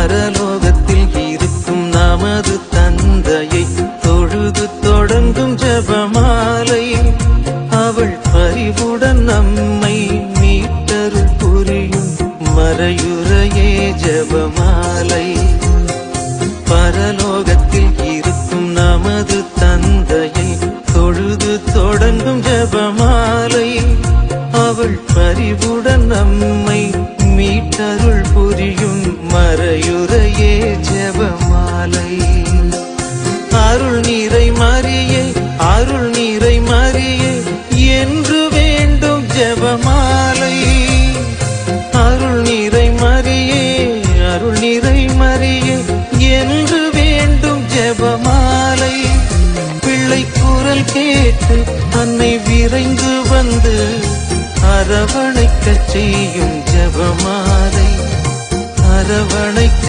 பரலோகத்தில் இருக்கும் நமது தந்தையை தொழுது தொடங்கும் ஜபமாலை அவள் பரிவுடன் நம்மை மீட்டருள் புரியும் மறையுறையே ஜபமாலை. பரலோகத்தில் இருக்கும் நமது தந்தையை தொழுது தொடங்கும் ஜபமாலை அவள் பரிவுடன் நம்மை மறையுறையே ஜெபமாலை அருள் நீரை மாறியே அருள் நீரை மாறியே என்று வேண்டும் ஜெபமாலை. அருள் நீரை மாறியே அருள் நீரை மாறியே என்று வேண்டும் ஜெபமாலை. பிள்ளை குரல் கேட்டு தன்னை விரைந்து வந்து அரவணைக்கச் செய்யும் ஜபமாலை. அரவணைக்க